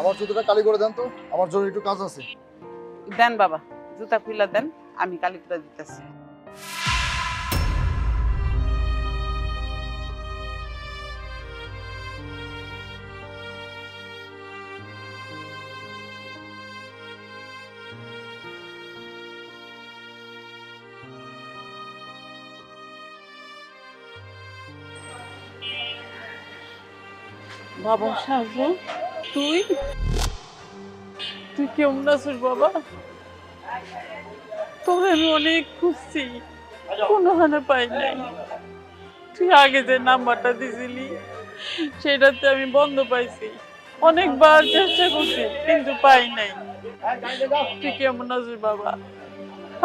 আমার জুতোটা কালি করে দেন তো আমার জরুরি একটু কাজ আছে। দেন বাবা জুতা খুইলা দেন আমি কালি করে দিতেছি। বাবা সাহায্য তুই? তুই কেমন আছিস বাবা? তোরে আমি অনেক খুঁজছি কোনো হানে পাই নাই। তুই আগে যে নাম্বারটা দিছিলি, সেটাতে আমি বন্ধ পাইছি। অনেকবার চেষ্টা করছি, কিন্তু পাই নাই। তুই কেমন আছিস বাবা?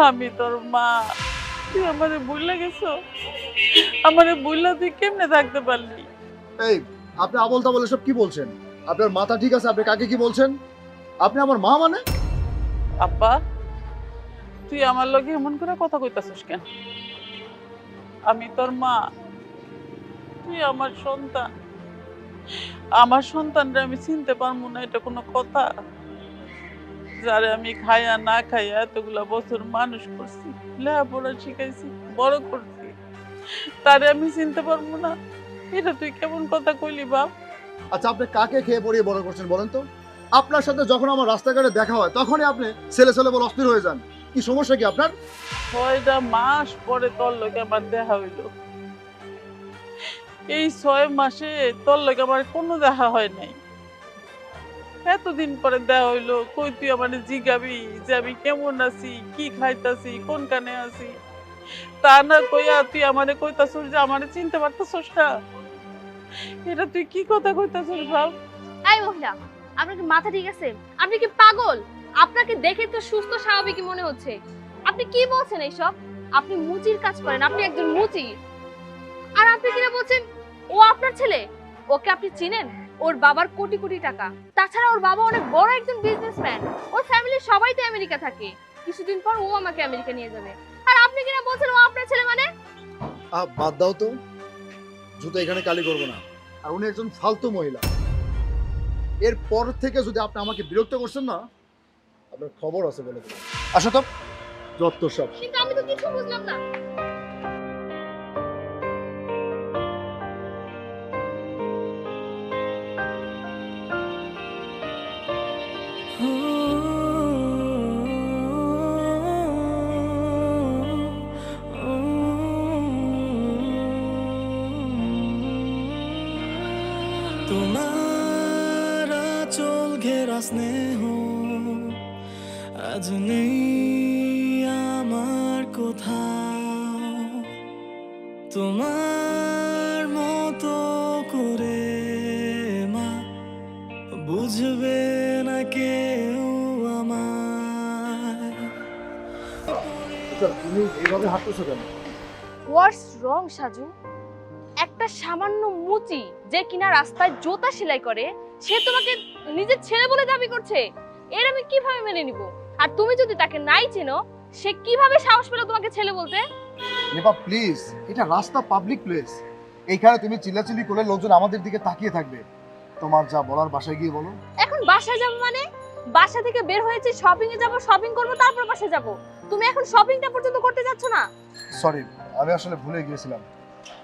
আমি তোর মা। তুই আমারে ভুলে গেছো? আমারে ভুললা তুই কেমনে থাকতে পারলি? এই, আপনি আবল তাবল সব কি বলছেন? আপনার মাথা ঠিক আছে? আপনি কাকে কি বলছেন? আপনি আমার মা মানে? আব্বা, তুই আমার লগে এমন করে কথা কইতাছিস কেন? আমি তোর মা। তুই আমার সন্তান। আমার সন্তানরা আমি চিনতে পারব না, এটা কোনো কথা। যারে আমি খাইয়া না খাইয়া এতগুলা বছর মানুষ করছি, লেখাপড়া শিখাইছি, বড় করছি, তারে আমি চিনতে পারব না। এটা তুই কেমন কথা কইলি, বাপ? আচ্ছা আপনি কাকে খেয়ে পড়িয়ে বড় করছেন বলেন তো? আপনার সাথে যখন আমার রাস্তাঘাটে দেখা হয়, তখনই আপনি ছেলে ছেলে বলে অস্থির হয়ে যান। কি সমস্যা কি আপনার? ছয়টা মাস পরে তোর লোকে আমার দেখা হইল। এই ছয় মাসে তোর লোকে আমার কোনো দেখা হয় নাই। এতদিন পরে দেখা হইল, কই তুই আমার জিগাবি? যে আমি কেমন আছি, কি খাইতাছি, কোন কানে আছি? তা না কইয়া তুই আমারে কইতাছস যে আমারে চিনতে পারতাছস না? এটা তুই কি কথা কইতাছস ভাব এই মহিলা আপনার কি মাথা ঠিক আছে? আপনি কি পাগল? আপনাকে দেখে তো সুস্থ স্বাভাবিক মনে হচ্ছে। আপনি কি বলছেন এইসব? আপনি মুচির কাজ করেন আপনি একজন মুচি। আর আপনি কিনা বলছেন ও আপনার ছেলে? ওকে আপনি চিনেন? ওর বাবার কোটি কোটি টাকা। তাছাড়া ওর বাবা অনেক বড় একজন বিজনেসম্যান ওর ফ্যামিলির সবাই তো আমেরিকা থাকে। কিছুদিন পর ও আমাকে আমেরিকা নিয়ে যাবে। আর আপনি কিনা বলছেন ও আপনার ছেলে মানে? বাদ দাও তো। জুতো এখানে কালি করব না। আর উনি একজন ফালতু মহিলা। এর পর থেকে যদি আপনি আমাকে বিরক্ত করছেন না, আপনার খবর আছে বলে দেবেন আসো তো, যত সব। আমি তো কিছু বুঝলাম না। স্নেহ আজ নেই আমার কোথাও। তোমার মতো করে মা বুঝবে না কেউ আমার আচ্ছা, তুমি এইভাবে হাঁটতেছো কেন? What's wrong Saju? একটা সামান্য মুচি যে কিনা রাস্তায় জোতা সেলাই করে সে তোমাকে নিজের ছেলে বলে দাবি করছে। এর আমি কীভাবে মেনে নিব? আর তুমি যদি তাকে নাই চেনো সে কীভাবে সাহস পেল তোমাকে ছেলে বলতে? নেপা প্লিজ এটা রাস্তা পাবলিক প্লেস এইখানে তুমি চিল্লাচিল্লি করলে লোকজন আমাদের দিকে তাকিয়ে থাকবে। তোমার যা বলার বাসায় গিয়ে বলো। এখন বাসায় যাব মানে? বাসা থেকে বের হয়েছে শপিং এ যাব শপিং করব তারপর বাসায় যাব। তুমি এখন শপিংটা পর্যন্ত করতে যাচ্ছ না? সরি আমি আসলে ভুলে গিয়েছিলাম।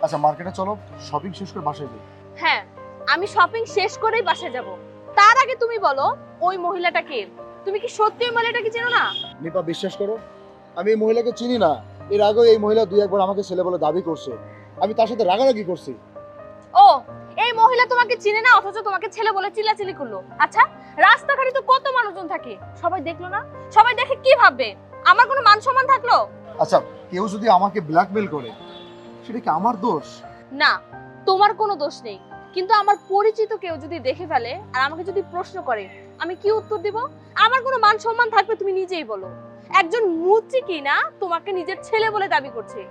আচ্ছা মার্কেটে চলো শপিং শেষ করে বাসায় যাই। হ্যাঁ আমি শপিং শেষ করেই বাসায় যাব। তার আগে তুমি বলো ওই মহিলাটা কে? তুমি কি সত্যি ওই মহিলাটাকে চেনো না? নিপা বিশ্বাস করো আমি এই মহিলাকে চিনি না। এর আগেও এই মহিলা দুই একবার আমাকে ছেলে বলে দাবি করছে। আমি তার সাথে রাগারাগি করছি। ও এই মহিলা তোমাকে চিনে না অথচ তোমাকে ছেলে বলে চিল্লাচিল্লি করল। আচ্ছা রাস্তাঘাটে তো কত মানুষজন থাকে। সবাই দেখল না? সবাই দেখে কি ভাববে? আমার কোনো মান সম্মান থাকল? আচ্ছা কেউ যদি আমাকে ব্ল্যাকমেল করে সেটা কি আমার দোষ? না তোমার কোনো দোষ নেই। কিন্তু আমার পরিচিত কেউ যদি দেখে ফেলে আর আমাকে যদি প্রশ্ন করে আমি কি উত্তর দিব? আমার কোনো মান সম্মান থাকবে তুমি নিজেই বলো। একজন মুচি কি না তোমাকে নিজের ছেলে বলে দাবি করছে।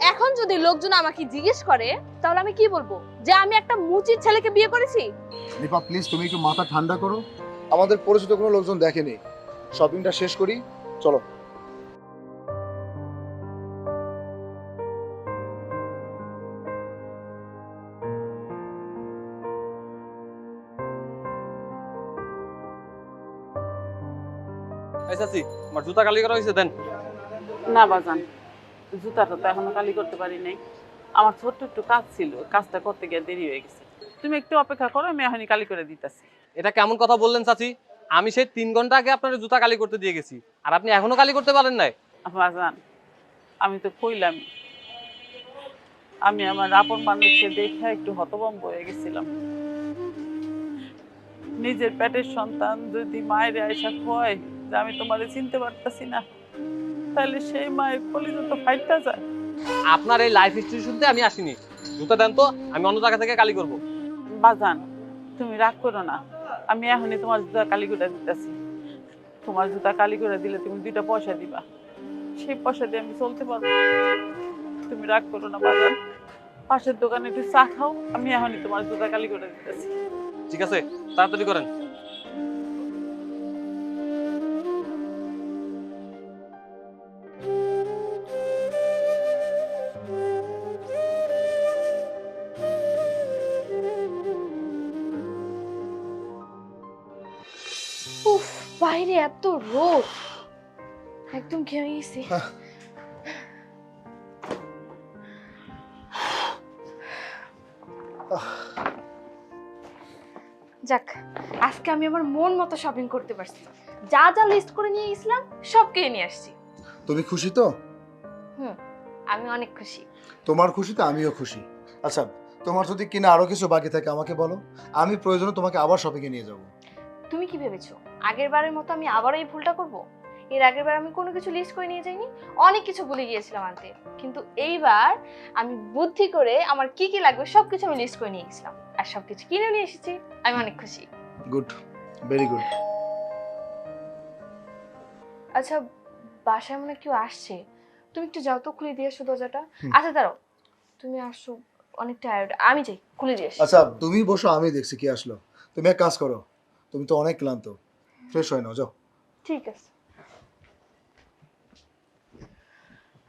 এখন যদি লোকজন আমাকে জিজ্ঞেস করে তাহলে আমি কি বলব? যে আমি একটা মুচির ছেলেকে বিয়ে করেছি? নিপা প্লিজ তুমি একটু মাথা ঠান্ডা করো। আমাদের পরিচিত কোনো লোকজন দেখেনি। শপিংটা শেষ করি চলো। চাচি আমার জুতা কালি করা হয়েছে দেন? না বাজান জুতাটা তো এখনও কালি করতে পারি নাই। আমার ছোট্ট একটু কাজ ছিল কাজটা করতে গিয়ে দেরি হয়ে গেছে। তুমি একটু অপেক্ষা করো আমি এখনই কালি করে দিতেছি। এটা কেমন কথা বললেন চাচি? আমি সেই তিন ঘণ্টা আগে আপনার জুতা কালি করতে দিয়ে গেছি আর আপনি এখনও কালি করতে পারেন নাই। বাজান আমি তো কইলাম আমি আমার আপন মানুষকে দেখে একটু হতভম্ব হয়ে গেছিলাম। নিজের পেটের সন্তান যদি মায়ের আয়সা হয় যে আমি তোমারে চিনতে পারতাছি না। তাহলে সেই মায়ের কলিজা তো ফাইটটা যায়। আপনার এই লাইফ হিস্ট্রি শুনতে আমি আসিনি। জুতা দেন তো আমি অন্য জায়গা থেকে কালি করব। বাজান তুমি রাগ করো না। আমি এখনই তোমার জুতা কালি করে দিতেছি। তোমার জুতা কালি করে দিলে তুমি দুইটা পয়সা দিবা। সেই পয়সা দিয়ে আমি চলতে পারব। তুমি রাগ করো না বাজান। পাশের দোকানে একটু চা খাও আমি এখনই তোমার জুতা কালি করে দিতেছি। ঠিক আছে তাড়াতাড়ি করেন। এত রোদ একদম গেছি যাক আজকে আমি আমার মন মতো শপিং করতে পারছি। যা যা লিস্ট করে নিয়ে গেছিলাম সব কিনে নিয়ে আসছি। তুমি খুশি তো? হুম আমি অনেক খুশি। তোমার খুশিতে আমিও খুশি। আচ্ছা তোমার যদি কিনা আরও কিছু বাকি থাকে আমাকে বলো। আমি প্রয়োজনে তোমাকে আবার শপিংয়ে নিয়ে যাব। তুমি কি ভেবেছো? আগের বারের মতো আমি আবারও এই ভুলটা করব? এর আগের বার আমি কোনো কিছু লিস্ট করে নিয়ে যাইনি? অনেক কিছু ভুলে গিয়েছিলাম আনতে কিন্তু এইবার আমি বুদ্ধি করে আমার কি কি লাগবে সবকিছু আমি লিস্ট করে নিয়ে গেছিলাম। আর সবকিছু কিনে নিয়ে এসেছি। আমি অনেক খুশি। গুড ভেরি গুড আচ্ছা বাসায় মনে কেউ আসছে? তুমি একটু যাও তো খুলে দিয়ে আসো দরজাটা। আচ্ছা দাঁড়াও। তুমি আসো অনেক টায়ার্ড আমি যাই খুলে দিয়ে আচ্ছা তুমি বসো আমি দেখছি কি আসলো। তুমি এক কাজ করো। তুমি তো অনেক ক্লান্ত। ফ্রেশ হয়ে নাও যাও। ঠিক আছে।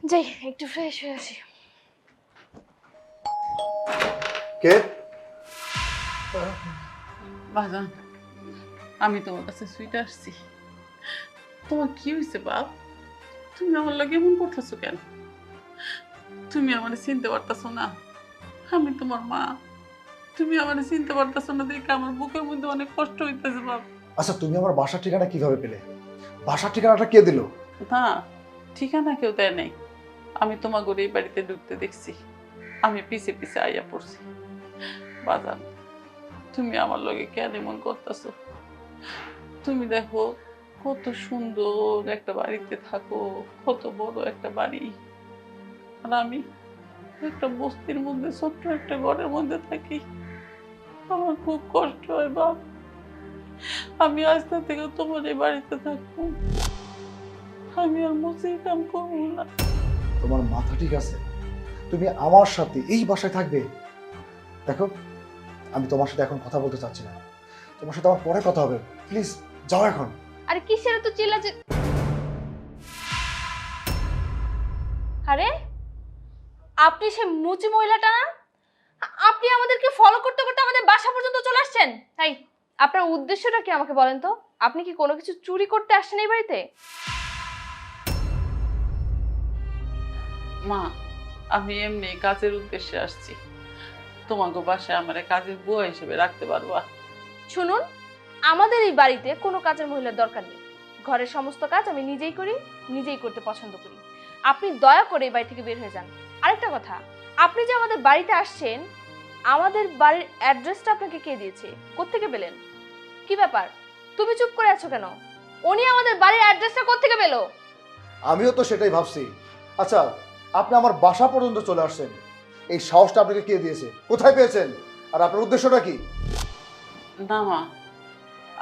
যাই একটু ফ্রেশ হয়ে আসি। কে? বাজান আমি তোমার কাছে সুইট আসছি। তোমার কি হয়েছে বাপ? তুমি আমার লাগে এমন করতেছো কেন? তুমি আমার চিনতে পারতেছো না। আমি তোমার মা। তুমি আমার চিনতে পারতেছো না দেখে আমার বুকের মধ্যে অনেক কষ্ট হইতেছে বাপ। আচ্ছা তুমি আমার বাসার ঠিকানা কীভাবে পেলে? বাসার ঠিকানাটা কে দিল? না ঠিকানা কেউ দেয় নাই। আমি তোমার এই বাড়িতে ঢুকতে দেখছি। আমি পিছে পিছে আইয়া পড়ছি। বাজান তুমি আমার লগে কেন এমন করতেছো? তুমি দেখো কত সুন্দর একটা বাড়িতে থাকো কত বড় একটা বাড়ি। আর আমি একটা বস্তির মধ্যে ছোট্ট একটা ঘরের মধ্যে থাকি। আমার খুব কষ্ট হয় বাপ। আমি আজকে থেকে তোমার এই বাড়িতে থাকব। আমি আর মুসির কাম করব না। তোমার মাথা ঠিক আছে? তুমি আমার সাথে এই বাসায় থাকবে? দেখো আমি তোমার সাথে এখন কথা বলতে চাচ্ছি না। তোমার সাথে আমার পরে কথা হবে। প্লিজ যাও এখন। আরে কিসের তো চিল্লাচ্ছে আরে আপনি সে মুচি মহিলাটা না? আপনি আমাদেরকে ফলো করতে করতে আমাদের বাসা পর্যন্ত চলে আসছেন? তাই আপনার উদ্দেশ্যটা কি আমাকে বলেন তো? আপনি কি কোনো কিছু চুরি করতে আসছেন এই বাড়িতে? মা আমি এমনি কাজের উদ্দেশ্যে আসছি। তোমাকে বাসায় আমার কাজের বুয়া হিসেবে রাখতে পারবা। শুনুন আমাদের এই বাড়িতে কোনো কাজের মহিলার দরকার নেই। ঘরের সমস্ত কাজ আমি নিজেই করি নিজেই করতে পছন্দ করি। আপনি দয়া করে এই বাড়ি থেকে বের হয়ে যান। আরেকটা কথা আপনি যে আমাদের বাড়িতে আসছেন আমাদের বাড়ির অ্যাড্রেসটা আপনাকে কে দিয়েছে? কোত্থেকে পেলেন? কি ব্যাপার? তুমি চুপ করে আছো কেন? উনি আমাদের বাড়ির অ্যাড্রেসটা কোত্থেকে পেল? আমিও তো সেটাই ভাবছি। আচ্ছা আপনি আমার বাসা পর্যন্ত চলে আসছেন। এই সাহসটা আপনাকে কে দিয়েছে? কোথায় পেয়েছেন? আর আপনার উদ্দেশ্যটা কি? না মা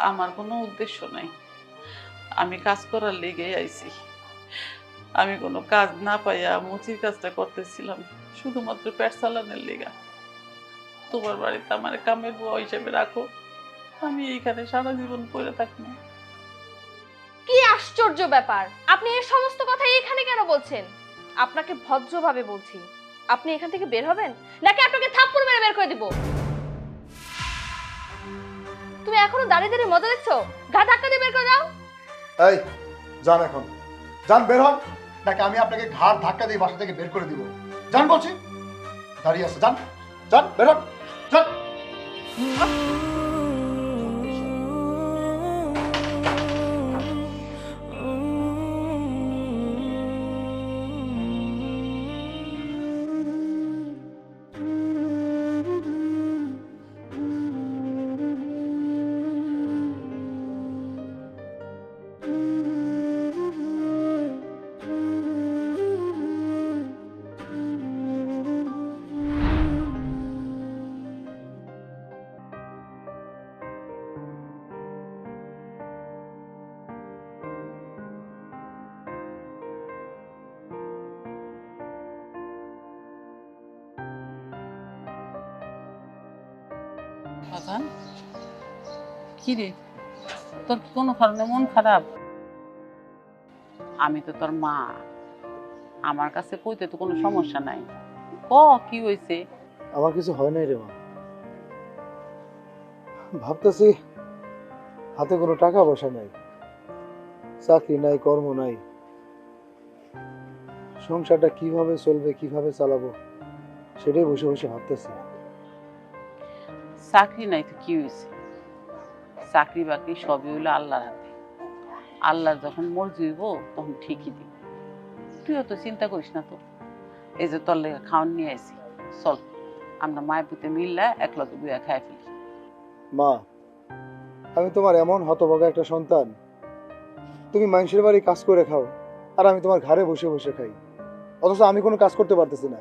আমার কোনো উদ্দেশ্য নাই। আমি কাজ করার লেগে আইছি। আমি কোনো কাজ না পাইয়া মুচির কাজটা করতেছিলাম শুধুমাত্র পেট চালানোর লেগা। তোমার বাড়িতে আমার কামের বুয়া হিসেবে রাখো। আমি এইখানে সারা জীবন পড়ে থাকব কি আশ্চর্য ব্যাপার! আপনি এই সমস্ত কথা এখানে কেন বলছেন? আপনাকে ভদ্রভাবে বলছি। আপনি এখান থেকে বের হবেন? নাকি আপনাকে থাপ্পড় মেরে বের করে দিব? তুমি এখনও দাঁড়িয়ে দাঁড়িয়ে মজা দেখছ? গা ধাক্কা দিয়ে বের করে দাও। এই যান এখন। যান বের হন। নাকি আমি আপনাকে ঘাড় ধাক্কা দিয়ে বাসা থেকে বের করে দিব? যান বলছি। দাঁড়িয়ে আছে যান। যান বের হন। যান তোর কি কারণে মন খারাপ? আমি তো তোর মা। আমার কাছে কইতে তো কোনো সমস্যা নাই। ক, কি হয়েছে আমার কিছু হয় নাই রে মা। ভাবতেছি হাতে কোনো টাকা পয়সা নাই। চাকরি নাই, কর্ম নাই। সংসারটা কীভাবে চলবে, কীভাবে চালাবো, সেটাই বসে বসে ভাবতেছি। চাকরি নাই তো কি হয়েছে চাকরি বাকরি সবই হইল আল্লাহর হাতে। আল্লাহর যখন মর্জি হইব, তখন ঠিকই দিব। তুইও তো চিন্তা করিস না তো। এই যে তোর লেগে খাওয়ান নিয়ে আসি চল। আমরা মায়ের পুঁতে মিললে একলগে বুয়া খাই ফেলি। মা, আমি তোমার এমন হতভাগা একটা সন্তান। তুমি মানুষের বাড়ি কাজ করে খাও, আর আমি তোমার ঘরে বসে বসে খাই। অথচ আমি কোনো কাজ করতে পারতেছি না।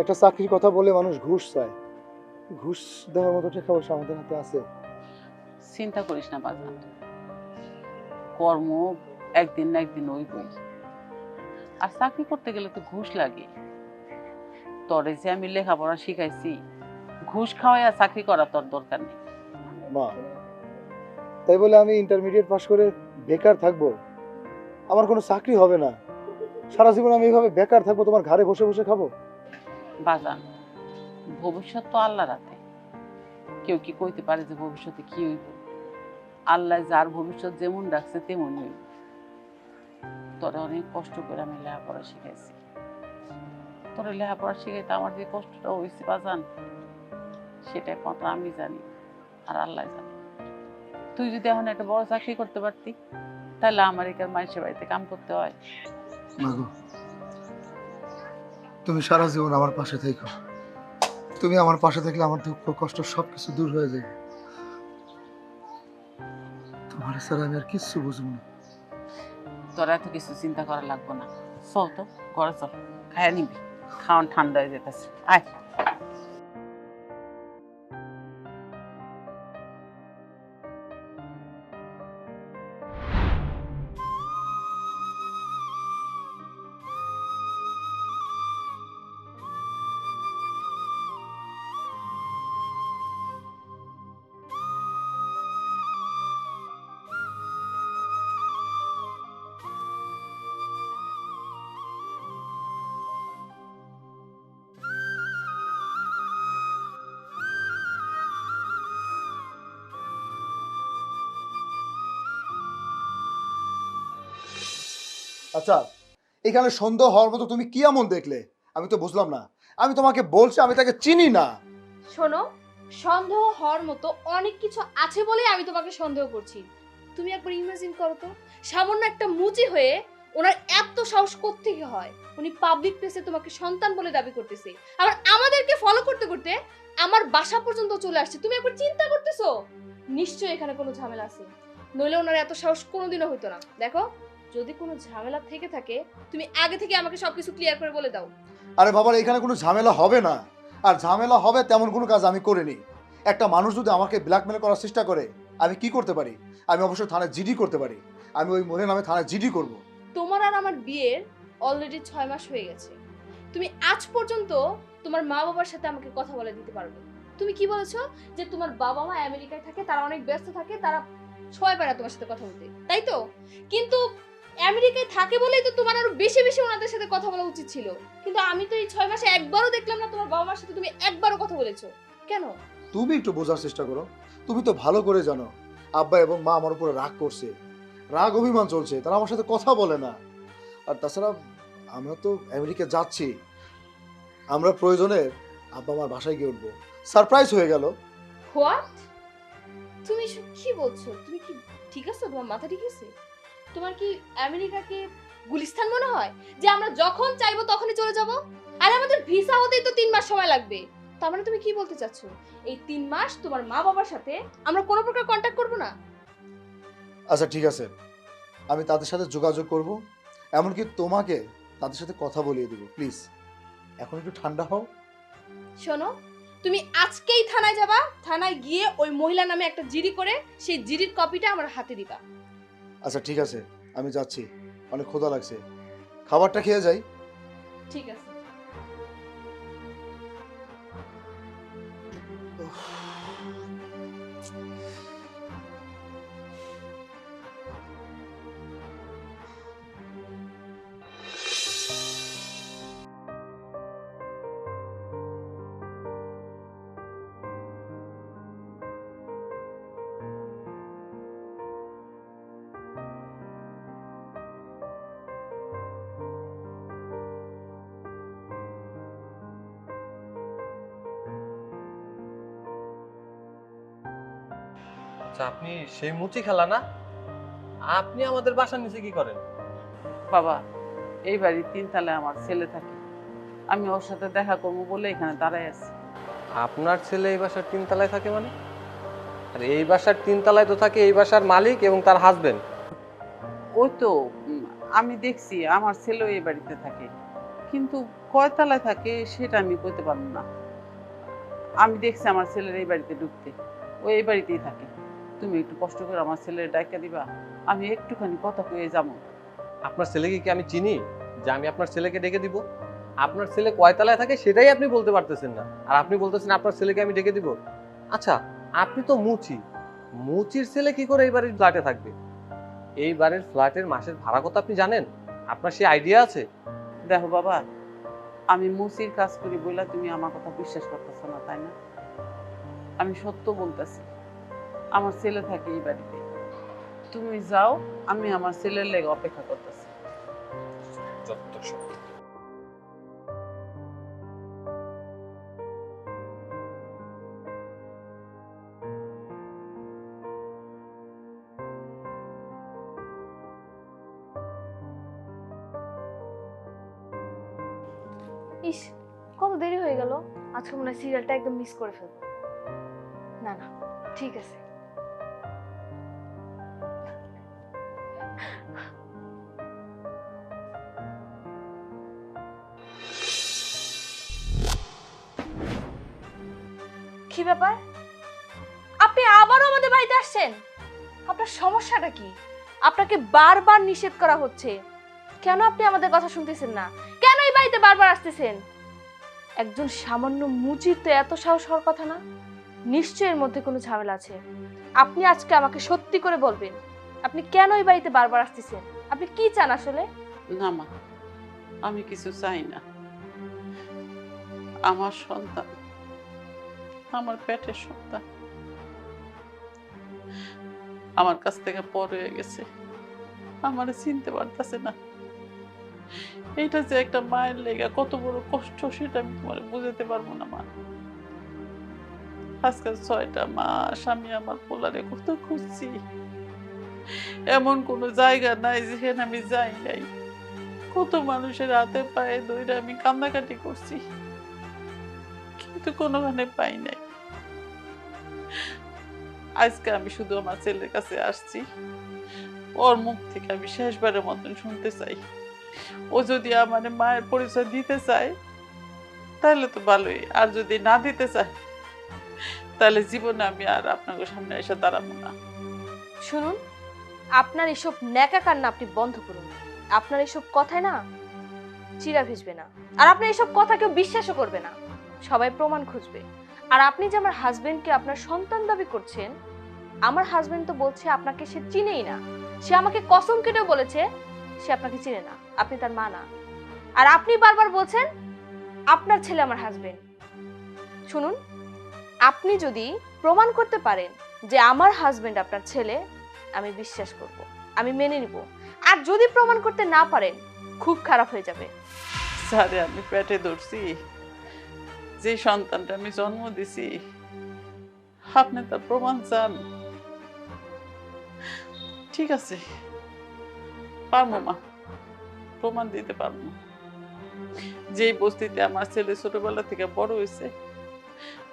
একটা চাকরির কথা বলে মানুষ ঘুষ চায়। ঘুষ দেওয়ার মতো টাকা পয়সা আমাদের হাতে আছে। চিন্তা করিস না বাজান। কর্ম একদিন না একদিন ওইবই আর চাকরি করতে গেলে তো ঘুষ লাগে। তরে যে আমি লেখাপড়া শিখাইছি ঘুষ খাওয়াই আর চাকরি করা তোর দরকার নেই। মা তাই বলে আমি ইন্টারমিডিয়েট পাশ করে বেকার থাকব। আমার কোনো চাকরি হবে না। সারা জীবন আমি এইভাবে বেকার থাকব তোমার ঘরে বসে বসে খাব। বাজান। ভবিষ্যৎ তো আল্লাহর হাতে। কেউ কি কইতে পারে যে ভবিষ্যতে কি হইব? আল্লাহ যার ভবিষ্যৎ যেমন রাখছে তেমন হইব। তোরা অনেক কষ্ট করে আমি লেখাপড়া শিখাইছি। তোরা লেখাপড়া শিখাইতে আমার যে কষ্টটা হয়েছে বাজান সেটা একমাত্র আমি জানি আর আল্লাহ জানি। তুই যদি এখন একটা বড় চাকরি করতে পারতি, তাহলে আমার এখানে মানুষের বাড়িতে কাম করতে হয়। তুমি সারা জীবন আমার পাশে থেকো তুমি আমার পাশে থাকলে আমার দুঃখ, কষ্ট সবকিছু দূর হয়ে যাবে তোমার ছাড়া আমি আর কিচ্ছু বুঝব না। তোরা এত কিছু চিন্তা করা লাগবে না। চল তো, ঘরে চল। খাইয়া নিবি। খাওয়ান ঠান্ডা হয়ে যেতেছে। আয়। আচ্ছা এখানে সন্দেহ হওয়ার মতো তুমি কি এমন দেখলে? আমি তো বুঝলাম না। আমি তোমাকে বলছি, আমি তাকে চিনি না। শোনো, সন্দেহ হওয়ার মতো অনেক কিছু আছে বলেই আমি তোমাকে সন্দেহ করছি। তুমি একবার ইমাজিন করো তো, সামান্য একটা মুচি হয়ে ওনার এত সাহস থেকে হয়? উনি পাবলিক প্লেসে তোমাকে সন্তান বলে দাবি করতেছে। আবার আমাদেরকে ফলো করতে করতে আমার বাসা পর্যন্ত চলে আসছে। তুমি একবার চিন্তা করতেছো? নিশ্চয়ই এখানে কোনো ঝামেলা আছে। নইলে ওনার এত সাহস কোনোদিনও হইতো না। দেখো যদি কোনো ঝামেলা থেকে থাকে তুমি আগে থেকে আমাকে সবকিছু ক্লিয়ার করে বলে দাও। আরে বাবার এখানে কোনো ঝামেলা হবে না। আর ঝামেলা হবে তেমন কোনো কাজ আমি করিনি। একটা মানুষ যদি আমাকে ব্ল্যাকমেল করার চেষ্টা করে আমি কি করতে পারি? আমি অবশ্যই থানায় জিডি করতে পারি। আমি ওই মনে নামে থানায় জিডি করব। তোমার আর আমার বিয়ের অলরেডি ছয় মাস হয়ে গেছে। তুমি আজ পর্যন্ত তোমার মা বাবার সাথে আমাকে কথা বলে দিতে পারবে তুমি কি বলেছ? যে তোমার বাবা মা আমেরিকায় থাকে তারা অনেক ব্যস্ত থাকে তারা ছয় পারে তোমার সাথে কথা বলতে। তাই তো? কিন্তু আমেরিকায় থাকে বলেই তো তোমার আরও বেশি বেশি ওনাদের সাথে কথা বলা উচিত ছিল। কিন্তু আমি তো এই ছয় মাসে একবারও দেখলাম না তোমার বাবা মার সাথে তুমি একবারও কথা বলেছ। কেন? তুমি একটু বোঝার চেষ্টা করো। তুমি তো ভালো করে জানো আব্বা এবং মা আমার উপরে রাগ করছে। রাগ অভিমান চলছে তারা আমার সাথে কথা বলে না। আর তাছাড়া আমরা তো আমেরিকা যাচ্ছি। আমরা প্রয়োজনে আব্বা আমার বাসায় গিয়ে উঠবো। সারপ্রাইজ হয়ে গেল। হোয়াট? তুমি এসব কি বলছো? তুমি কি ঠিক আছো? তোমার মাথা ঠিক আছে? তোমার কি আমেরিকাকে গুলিস্তান মনে হয়? যে আমরা যখন চাইব তখনই চলে যাব? আর আমাদের ভিসা হতেই তো তিন মাস সময় লাগবে। তার মানে তুমি কি বলতে চাচ্ছো? এই তিন মাস তোমার মা বাবার সাথে আমরা কোনো প্রকার কন্ট্যাক্ট করব না? আচ্ছা ঠিক আছে। আমি তাদের সাথে যোগাযোগ করব। এমনকি তোমাকে তাদের সাথে কথা বলিয়ে দিব প্লিজ এখন একটু ঠান্ডা হও। শোনো তুমি আজকেই থানায় যাবা। থানায় গিয়ে ওই মহিলা নামে একটা জিডি করে সেই জিডির কপিটা আমার হাতে দিবা। আচ্ছা ঠিক আছে। আমি যাচ্ছি। অনেক ক্ষুধা লাগছে। খাবারটা খেয়ে যাই। ঠিক আছে। আচ্ছা আপনি সেই মুচি খেলা না? আপনি আমাদের বাসার নিচে কি করেন? বাবা এই বাড়ির তিনতলায় আমার ছেলে থাকে। আমি ওর সাথে দেখা করব বলে এখানে দাঁড়াই আছি। আপনার ছেলে এই বাসার তিন তিনতলায় থাকে মানে? আর এই বাসার তিনতলায় তো থাকে এই বাসার মালিক এবং তার হাজবেন্ড ওই তো উম, আমি দেখছি আমার ছেলেও এই বাড়িতে থাকে। কিন্তু কয় কয়তলায় থাকে সেটা আমি কইতে পারব না। আমি দেখছি আমার ছেলের এই বাড়িতে ঢুকতে। ও এই বাড়িতেই থাকে। তুমি একটু কষ্ট করে আমার ছেলের ডাক্কা দিবা আমি একটুখানি কথা কয়ে যাব। আপনার ছেলেকে কি আমি চিনি? যে আমি আপনার ছেলেকে ডেকে দিব? আপনার ছেলে কয়তলায় থাকে সেটাই আপনি বলতে পারতেছেন না। আর আপনি বলতেছেন আপনার ছেলেকে আমি ডেকে দিব। আচ্ছা আপনি তো মুচি। মুচির ছেলে কি করে এই বাড়ির ফ্ল্যাটে থাকবে? এই বাড়ির ফ্ল্যাটের মাসের ভাড়া কত আপনি জানেন? আপনার সেই আইডিয়া আছে? দেখো বাবা আমি মুচির কাজ করি বইলা তুমি আমার কথা বিশ্বাস করতেছো না তাই না? আমি সত্য বলতেছি। আমার ছেলে থাকে এই বাড়িতে। তুমি যাও আমি আমার ছেলের লেগে অপেক্ষা করতেছি। ইস কত দেরি হয়ে গেল? আজকে মনে হয় সিরিয়ালটা একদম মিস করে ফেলব। না না ঠিক আছে। ব্যাপার? আপনি আবারও আমাদের বাড়িতে আসছেন? আপনার সমস্যাটা কি? আপনাকে বারবার নিষেধ করা হচ্ছে। কেন আপনি আমাদের কথা শুনতেছেন না? কেন এই বাড়িতে বারবার আসতেছেন? একজন সামান্য মুচির তো এত সাহস হওয়ার কথা না? নিশ্চয়ই এর মধ্যে কোনো ঝামেলা আছে। আপনি আজকে আমাকে সত্যি করে বলবেন, আপনি কেন এই বাড়িতে বারবার আসতেছেন? আপনি কি চান আসলে? না মা, আমি কিছু চাই না। আমার সন্তান আমার পেটের সন্তান। আমার কাছ থেকে পর হয়ে গেছে। আমার চিনতে পারতেছে না। এটা যে একটা মায়ের লেগা, কত বড় কষ্ট, সেটা আমি তোমার বুঝাতে পারব না, মা। আজকাল ছয়টা মাস আমি আমার পোলারে কত খুঁজছি। এমন কোনো জায়গা নাই যেখানে আমি যাই নাই। কত মানুষের হাতে পায়ে দইরা আমি কান্নাকাটি করছি। কিন্তু কোনোখানে পাই নাই। আজকে আমি শুধু আমার ছেলের কাছে আসছি। ওর মুখ থেকে আমি শেষবারের মতন শুনতে চাই। ও যদি আমার মায়ের পরিচয় দিতে চায়, তাহলে তো ভালোই। আর যদি না দিতে চায়, তাহলে জীবনে আমি আর আপনাকে সামনে এসে দাঁড়াবো না। শুনুন, আপনার এসব ন্যাকা কান্না আপনি বন্ধ করুন। আপনার এসব কথায় না চিরা ভিজবে না। আর আপনার এসব কথা কেউ বিশ্বাসও করবে না। সবাই প্রমাণ খুঁজবে। আর আপনি যে আমার হাজবেন্ডকে আপনার সন্তান দাবি করছেন, আমার হাজবেন্ড তো বলছে আপনাকে সে চিনেই না। সে আমাকে কসম কেটেও বলেছে, সে আপনাকে চিনে না। আপনি তার মা না। আর আপনি বারবার বলছেন, আপনার ছেলে আমার হাজবেন্ড শুনুন, আপনি যদি প্রমাণ করতে পারেন যে আমার হাজবেন্ড আপনার ছেলে, আমি বিশ্বাস করব, আমি মেনে নিব। আর যদি প্রমাণ করতে না পারেন, খুব খারাপ হয়ে যাবে। স্যারে, আমি পেটে ধরছি। যে সন্তানটা আমি জন্ম দিছি, আপনি তার প্রমাণ চান। ঠিক আছে, পারব মা, প্রমাণ দিতে পারব। যেই বস্তিতে আমার ছেলে ছোটবেলা থেকে বড় হয়েছে,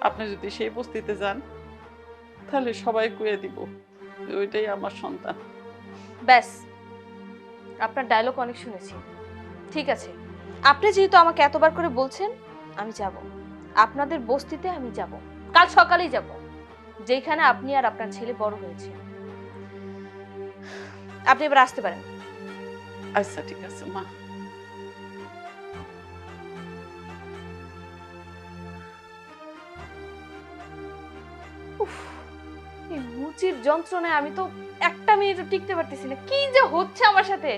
আপনি যদি সেই বস্তিতে যান, তাহলে সবাই কুয়ে দিব ওইটাই আমার সন্তান। ব্যাস, আপনার ডায়লগ অনেক শুনেছি। ঠিক আছে, আপনি যেহেতু আমাকে এতবার করে বলছেন, আমি যাব। আপনাদের বস্তিতে আমি যাব। কাল সকালেই যাব। যেখানে আপনি আর আপনার ছেলে বড় হয়েছে। আপনি এবার আসতে পারেন। আচ্ছা ঠিক আছে মা। এই মুচির যন্ত্রণায় আমি তো একটা মিনিটও টিকতে পারতেছি না। কি যে হচ্ছে আমার সাথে?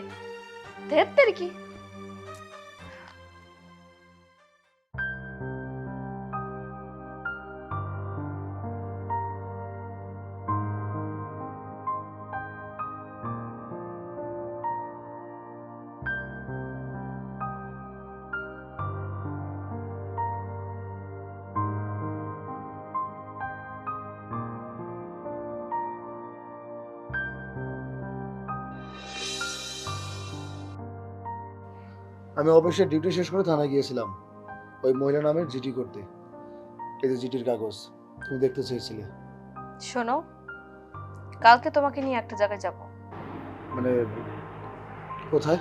ধেত্তের কি? আমি অফিসে ডিউটি শেষ করে থানায় গিয়েছিলাম। ওই মহিলা নামের জিটি করতে। এই যে জিটির কাগজ তুমি দেখতে চেয়েছিলে। শোনো কালকে তোমাকে নিয়ে একটা জায়গায় যাব। মানে কোথায়?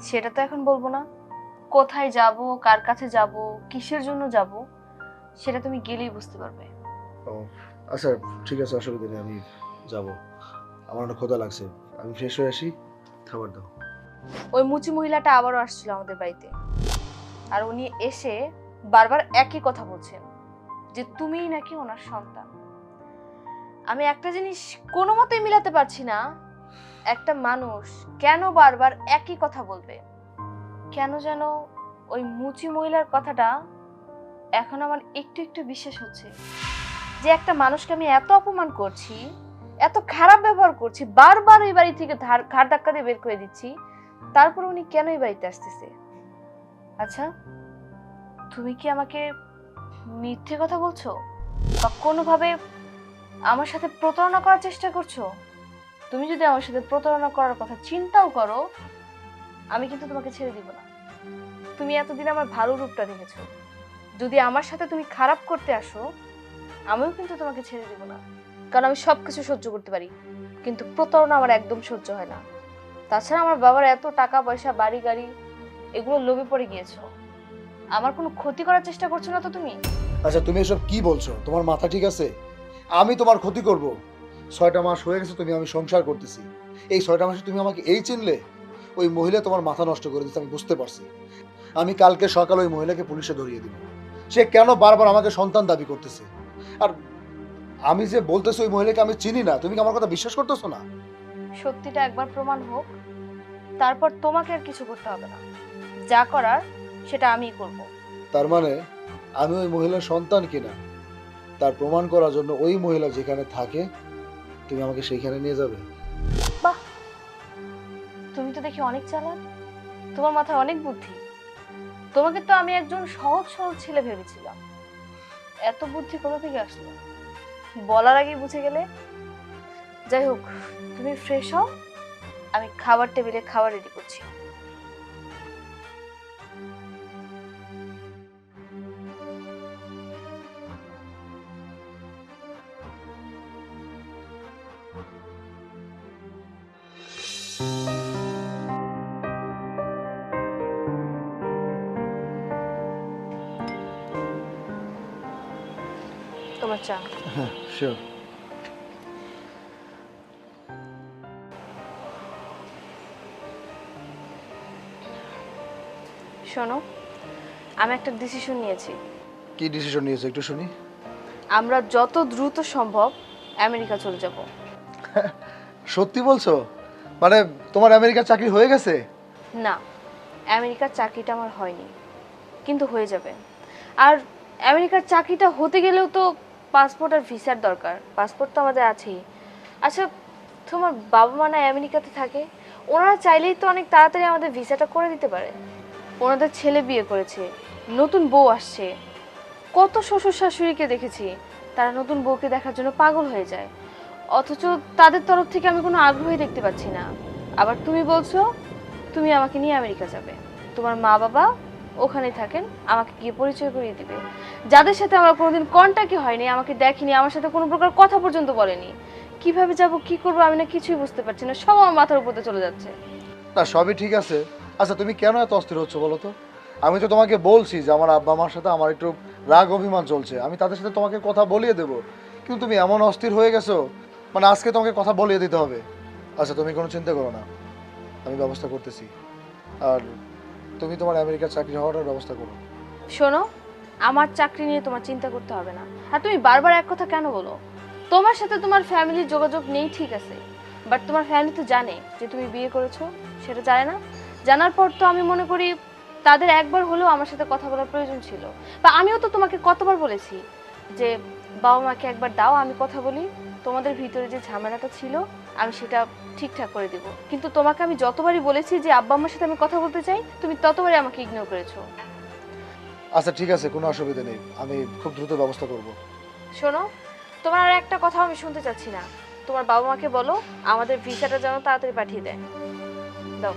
সেটা তো এখন বলব না। কোথায় যাব কার কাছে যাব কিসের জন্য যাব সেটা তুমি গেলেই বুঝতে পারবে। ও আচ্ছা ঠিক আছে অসুবিধা নেই আমি যাব। আমার অনেক ক্ষুধা লাগছে। আমি ফ্রেশ হয়ে আসি খাবার দাও। ওই মুচি মহিলাটা আবারও আসছিল আমাদের বাড়িতে। আর উনি এসে বারবার একই কথা বলছেন যে, তুমিই নাকি ওনার সন্তান? আমি একটা জিনিস কোনো মতেই মিলাতে পারছি না। একটা মানুষ কেন বারবার একই কথা বলবে? কেন যেন ওই মুচি মহিলার কথাটা এখন আমার একটু একটু বিশ্বাস হচ্ছে যে, একটা মানুষকে আমি এত অপমান করছি, এত খারাপ ব্যবহার করছি, বারবার ওই বাড়ি থেকে ধার- ঘাড় ধাক্কা দিয়ে বের করে দিচ্ছি তারপর উনি কেন এই বাড়িতে আসতেছে? আচ্ছা তুমি কি আমাকে মিথ্যে কথা বলছো? বা কোনোভাবে আমার সাথে প্রতারণা করার চেষ্টা করছ? তুমি যদি আমার সাথে প্রতারণা করার কথা চিন্তাও করো, আমি কিন্তু তোমাকে ছেড়ে দিব না। তুমি এতদিন আমার ভালো রূপটা দেখেছ। যদি আমার সাথে তুমি খারাপ করতে আসো, আমিও কিন্তু তোমাকে ছেড়ে দিব না। কারণ আমি সবকিছু সহ্য করতে পারি, কিন্তু প্রতারণা আমার একদম সহ্য হয় না। তাছাড়া আমার বাবার এত টাকা পয়সা, বাড়ি, গাড়ি, এগুলো লোভে পড়ে গিয়েছো। আমার কোনো ক্ষতি করার চেষ্টা করছ না তো তুমি? আচ্ছা তুমি এসব কি বলছো? তোমার মাথা ঠিক আছে? আমি তোমার ক্ষতি করব। ছয়টা মাস হয়ে গেছে তুমি আমি সংসার করতেছি। এই ছয়টা মাসে তুমি আমাকে এই চিনলে? ওই মহিলা তোমার মাথা নষ্ট করে দিচ্ছে আমি বুঝতে পারছি। আমি কালকে সকালে ওই মহিলাকে পুলিশে ধরিয়ে দিব। সে কেন বারবার আমাকে সন্তান দাবি করতেছে? আর আমি যে বলতেছি ওই মহিলাকে আমি চিনি না, তুমি কি আমার কথা বিশ্বাস করতেছো না? সত্যিটা একবার প্রমাণ হোক তারপর তোমাকে আর কিছু করতে হবে না। যা করার সেটা আমিই করব। তার মানে আমি ওই মহিলার সন্তান কিনা? তার প্রমাণ করার জন্য ওই মহিলা যেখানে থাকে তুমি আমাকে সেইখানে নিয়ে যাবে। বাহ! তুমি তো দেখি অনেক চালাক। তোমার মাথায় অনেক বুদ্ধি। তোমাকে তো আমি একজন সহজ সহজ ছেলে ভেবেছিলাম। এত বুদ্ধি কোথা থেকে আসলো? বলার আগেই বুঝে গেলে যাই হোক তুমি ফ্রেশ হও। আমি খাবার টেবিলে খাবার রেডি করছি। তোমার চা। হ্যাঁ শোনো আমি একটা ডিসিশন নিয়েছি। কি ডিসিশন নিয়েছো একটু শুনি। আমরা যত দ্রুত সম্ভব আমেরিকা চলে যাব। সত্যি বলছো? মানে তোমার আমেরিকার চাকরি হয়ে গেছে? না আমেরিকার চাকরিটা আমার হয়নি কিন্তু হয়ে যাবে। আর আমেরিকার চাকরিটা হতে গেলেও তো পাসপোর্ট আর ভিসার দরকার। পাসপোর্ট তো আমাদের আছেই। আচ্ছা তোমার বাবা মা না আমেরিকাতে থাকে? ওনারা চাইলেই তো অনেক তাড়াতাড়ি আমাদের ভিসাটা করে দিতে পারে। ওনাদের ছেলে বিয়ে করেছে, নতুন বউ আসছে। কত শ্বশুর শাশুড়িকে দেখেছি, তারা নতুন বউকে দেখার জন্য পাগল হয়ে যায়। অথচ তাদের তরফ থেকে আমি কোনো আগ্রহই দেখতে পাচ্ছি না। আবার তুমি বলছো, তুমি আমাকে নিয়ে আমেরিকা যাবে। তোমার মা বাবা ওখানে থাকেন, আমাকে গিয়ে পরিচয় করিয়ে দিবে। যাদের সাথে আমার কোনোদিন কন্ট্যাক্টই হয়নি, আমাকে দেখেনি, আমার সাথে কোনো প্রকার কথা পর্যন্ত বলেনি। কীভাবে যাব, কি করব, আমি না কিছুই বুঝতে পারছি না, সব আমার মাথার উপরে চলে যাচ্ছে। না, সবই ঠিক আছে। আচ্ছা তুমি কেন এত অস্থির হচ্ছ বলো তো? আমি তো তোমাকে বলছি যে আমার আব্বা মার সাথে আমার একটু রাগ অভিমান চলছে। আমি তাদের সাথে তোমাকে কথা বলিয়ে দেবো। কিন্তু তুমি এমন অস্থির হয়ে গেছো মানে আজকে তোমাকে কথা বলিয়ে দিতে হবে। আচ্ছা তুমি কোনো চিন্তা করো না। আমি ব্যবস্থা করতেছি। আর তুমি তোমার আমেরিকার চাকরি হওয়াটার ব্যবস্থা করো। শোনো, আমার চাকরি নিয়ে তোমার চিন্তা করতে হবে না। আর তুমি বারবার এক কথা কেন বলো? তোমার সাথে তোমার ফ্যামিলির যোগাযোগ নেই ঠিক আছে। বাট তোমার ফ্যামিলি তো জানে যে তুমি বিয়ে করেছ, সেটা জানে না। জানার পর তো আমি মনে করি তাদের একবার হলেও আমার সাথে কথা বলার প্রয়োজন ছিল। বা আমিও তো তোমাকে কতবার বলেছি যে বাবা মাকে একবার দাও আমি কথা বলি। তোমাদের ভিতরে যে ঝামেলাটা ছিল আমি সেটা ঠিকঠাক করে দিব। কিন্তু তোমাকে আমি যতবারই বলেছি যে আব্বা আম্মার সাথে আমি কথা বলতে চাই তুমি ততবারই আমাকে ইগনোর করেছ। আচ্ছা ঠিক আছে কোনো অসুবিধা নেই। আমি খুব দ্রুত ব্যবস্থা করব। শোনো তোমার আর একটা কথা আমি শুনতে চাচ্ছি না। তোমার বাবা মাকে বলো আমাদের ভিসাটা যেন তাড়াতাড়ি পাঠিয়ে দেয়। দাও।